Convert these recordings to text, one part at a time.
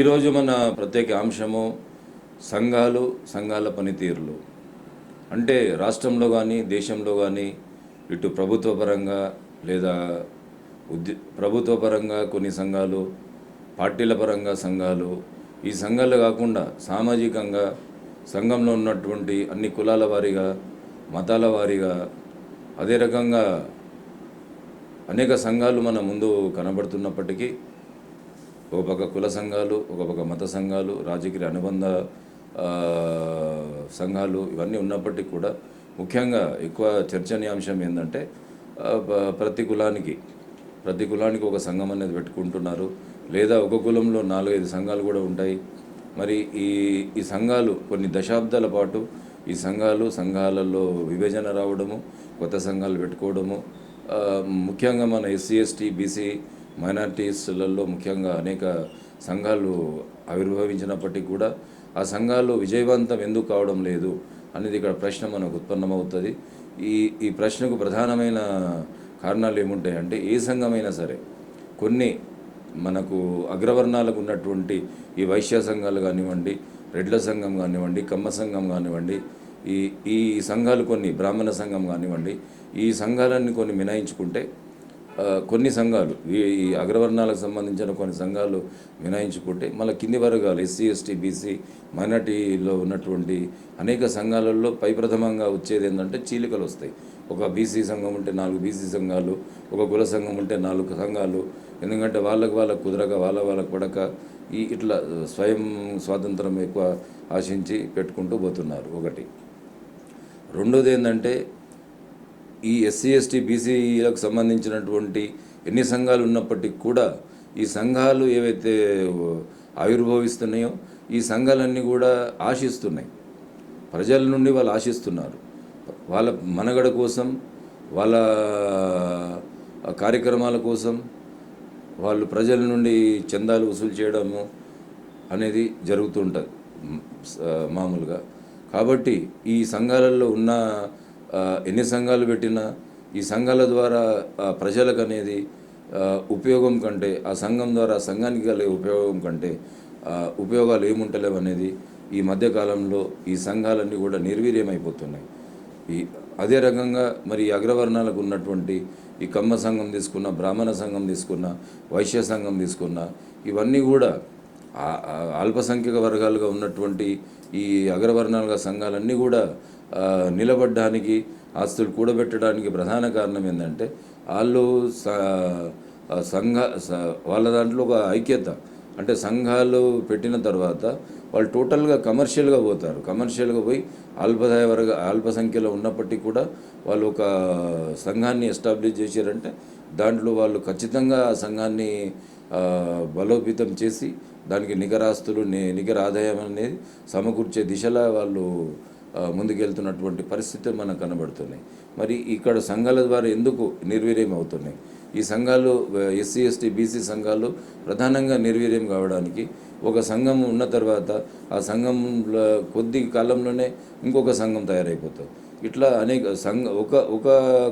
ఈరోజు మన ప్రత్యేక అంశము సంఘాలు సంఘాల పనితీరులు. అంటే రాష్ట్రంలో కానీ దేశంలో కానీ ఇటు ప్రభుత్వ పరంగా లేదా ఉద్య ప్రభుత్వ పరంగా కొన్ని సంఘాలు పార్టీల పరంగా సంఘాలు ఈ సంఘాలు కాకుండా సామాజికంగా సంఘంలో ఉన్నటువంటి అన్ని కులాల వారీగా మతాల వారీగా అదే రకంగా అనేక సంఘాలు మన ముందు కనబడుతున్నప్పటికీ ఒక పక్క కుల సంఘాలు ఒక పక్క మత సంఘాలు రాజకీయ అనుబంధ సంఘాలు ఇవన్నీ ఉన్నప్పటికీ కూడా ముఖ్యంగా ఎక్కువ చర్చనీయాంశం ఏంటంటే ప్రతి కులానికి ప్రతి కులానికి ఒక సంఘం అనేది పెట్టుకుంటున్నారు. లేదా ఒక కులంలో నాలుగైదు సంఘాలు కూడా ఉంటాయి. మరి ఈ ఈ సంఘాలు కొన్ని దశాబ్దాల పాటు ఈ సంఘాలు సంఘాలలో విభజన రావడము కొత్త సంఘాలు పెట్టుకోవడము ముఖ్యంగా మన ఎస్సీ ఎస్టీ బీసీ మైనార్టీస్లలో ముఖ్యంగా అనేక సంఘాలు ఆవిర్భవించినప్పటికీ కూడా ఆ సంఘాలు విజయవంతం ఎందుకు కావడం లేదు అనేది ఇక్కడ ప్రశ్న మనకు ఉత్పన్నమవుతుంది. ఈ ఈ ప్రశ్నకు ప్రధానమైన కారణాలు ఏముంటాయంటే ఏ సంఘమైనా సరే కొన్ని మనకు అగ్రవర్ణాలకు ఉన్నటువంటి ఈ వైశ్య సంఘాలు కానివ్వండి రెడ్ల సంఘం కానివ్వండి కమ్మ సంఘం కానివ్వండి ఈ ఈ సంఘాలు కొన్ని బ్రాహ్మణ సంఘం కానివ్వండి ఈ సంఘాలన్నీ కొన్ని మినాయించుకుంటే కొన్ని సంఘాలు ఈ ఈ అగ్రవర్ణాలకు సంబంధించిన కొన్ని సంఘాలు మినాయించుకుంటే మళ్ళీ కింది వర్గాలు ఎస్సీ ఎస్టీ బీసీ మైనార్టీలో ఉన్నటువంటి అనేక సంఘాలలో పైప్రథమంగా వచ్చేది ఏంటంటే చీలికలు వస్తాయి. ఒక బీసీ సంఘం ఉంటే నాలుగు బీసీ సంఘాలు ఒక కుల సంఘం ఉంటే నాలుగు సంఘాలు. ఎందుకంటే వాళ్ళకు వాళ్ళకు కుదరక వాళ్ళ వాళ్ళకు పడక ఈ ఇట్లా స్వయం స్వాతంత్రం ఎక్కువ ఆశించి పెట్టుకుంటూ పోతున్నారు ఒకటి. రెండోది ఏంటంటే ఈ ఎస్సీ ఎస్టీ బీసీలకు సంబంధించినటువంటి ఎన్ని సంఘాలు ఉన్నప్పటికీ కూడా ఈ సంఘాలు ఏవైతే ఆవిర్భవిస్తున్నాయో ఈ సంఘాలన్నీ కూడా ఆశిస్తున్నాయి. ప్రజల నుండి వాళ్ళు ఆశిస్తున్నారు. వాళ్ళ మనగడ కోసం వాళ్ళ కార్యక్రమాల కోసం వాళ్ళు ప్రజల నుండి చందాలు వసూలు చేయడము అనేది జరుగుతుంటుంది మామూలుగా. కాబట్టి ఈ సంఘాలలో ఉన్న ఎన్ని సంఘాలు పెట్టినా ఈ సంఘాల ద్వారా ప్రజలకు అనేది ఉపయోగం కంటే ఆ సంఘం ద్వారా సంఘానికి కలిగే ఉపయోగం కంటే ఉపయోగాలు ఏముంటలేవు అనేది ఈ మధ్యకాలంలో ఈ సంఘాలన్నీ కూడా నిర్వీర్యమైపోతున్నాయి. ఈ అదే రకంగా మరి అగ్రవర్ణాలకు ఉన్నటువంటి ఈ కమ్మ సంఘం తీసుకున్న బ్రాహ్మణ సంఘం తీసుకున్న వైశ్య సంఘం తీసుకున్న ఇవన్నీ కూడా అల్పసంఖ్యక వర్గాలుగా ఉన్నటువంటి ఈ అగ్రవర్ణాలుగా సంఘాలన్నీ కూడా నిలబడ్డానికి ఆస్తులు కూడబెట్టడానికి ప్రధాన కారణం ఏంటంటే వాళ్ళు స- సంఘ వాళ్ళ దాంట్లో ఒక ఐక్యత. అంటే సంఘాలు పెట్టిన తర్వాత వాళ్ళు టోటల్గా కమర్షియల్గా పోతారు. కమర్షియల్గా పోయి అల్పదాయ వర్గ అల్పసంఖ్యలో ఉన్నప్పటికీ కూడా వాళ్ళు ఒక సంఘాన్ని ఎస్టాబ్లిష్ చేశారంటే దాంట్లో వాళ్ళు ఖచ్చితంగా ఆ సంఘాన్ని బలోపేతం చేసి దానికి నికరాస్తులు నికర ఆదాయం అనేది సమకూర్చే దిశలో వాళ్ళు ముందుకెళ్తున్నటువంటి పరిస్థితులు మనకు కనబడుతున్నాయి. మరి ఇక్కడ సంఘాల ద్వారా ఎందుకు నిర్వీర్యం అవుతున్నాయి? ఈ సంఘాలు ఎస్సీ ఎస్టీ బీసీ సంఘాలు ప్రధానంగా నిర్వీర్యం కావడానికి ఒక సంఘం ఉన్న తర్వాత ఆ సంఘంలో కొద్ది కాలంలోనే ఇంకొక సంఘం తయారైపోతుంది. ఇట్లా అనేక సంఘ ఒక ఒక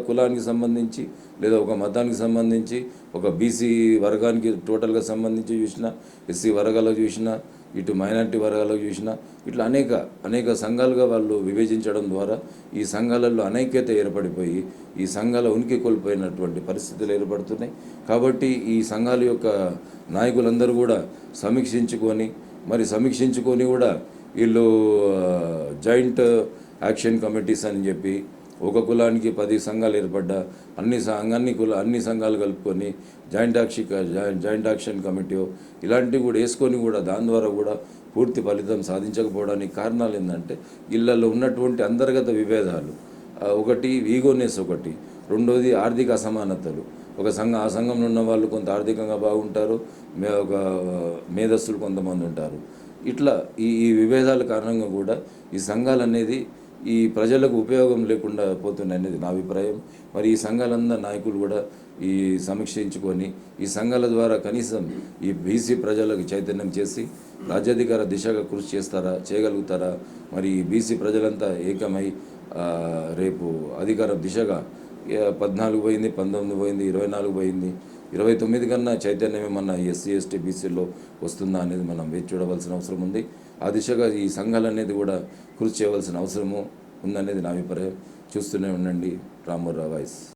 కులానికి సంబంధించి లేదా ఒక మతానికి సంబంధించి ఒక బీసీ వర్గానికి టోటల్గా సంబంధించి చూసినా ఎస్సీ వర్గాలకు చూసినా ఇటు మైనారిటీ వర్గాలకు చూసినా ఇట్లా అనేక అనేక సంఘాలుగా వాళ్ళు విభజించడం ద్వారా ఈ సంఘాలలో అనైక్యత ఏర్పడిపోయి ఈ సంఘాల ఉనికి కోల్పోయినటువంటి పరిస్థితులు ఏర్పడుతున్నాయి. కాబట్టి ఈ సంఘాల యొక్క నాయకులందరూ కూడా సమీక్షించుకొని మరి సమీక్షించుకొని కూడా వీళ్ళు జాయింట్ యాక్షన్ కమిటీస్ అని చెప్పి ఒక కులానికి పది సంఘాలు ఏర్పడ్డా అన్ని అన్ని కుల అన్ని సంఘాలు కలుపుకొని joint action joint action committee ఇలాంటివి కూడా వేసుకొని కూడా దాని ద్వారా కూడా పూర్తి ఫలితం సాధించకపోవడానికి కారణాలు ఏంటంటే ఇళ్ళలో ఉన్నటువంటి అంతర్గత విభేదాలు. ఒకటి వీగోనెస్ ఒకటి. రెండోది ఆర్థిక అసమానతలు. ఒక సంఘ ఆ సంఘంలో ఉన్న వాళ్ళు కొంత ఆర్థికంగా బాగుంటారు మే ఒక మేధస్సులు కొంతమంది ఉంటారు. ఇట్లా ఈ ఈ విభేదాల కారణంగా కూడా ఈ సంఘాలు అనేది ఈ ప్రజలకు ఉపయోగం లేకుండా పోతుంది అనేది నా అభిప్రాయం. మరి ఈ సంఘాలందరి నాయకులు కూడా ఈ సమీక్షించుకొని ఈ సంఘాల ద్వారా కనీసం ఈ బీసీ ప్రజలకు చైతన్యం చేసి రాజ్యాధికార దిశగా కృషి చేస్తారా చేయగలుగుతారా? మరి ఈ బీసీ ప్రజలంతా ఏకమై రేపు అధికార దిశగా పద్నాలుగు పోయింది పంతొమ్మిది పోయింది ఇరవై నాలుగు పోయింది ఇరవై తొమ్మిది కన్నా చైతన్యం ఏమన్నా ఎస్సీ ఎస్టీ బీసీలో వస్తుందా అనేది మనం వేచి చూడవలసిన అవసరం ఉంది. ఆ దిశగా ఈ సంఘాలు అనేది కూడా కృషి చేయవలసిన అవసరము ఉందనేది నా అభిప్రాయం. చూస్తూనే ఉండండి. రామోరావు వాయిస్.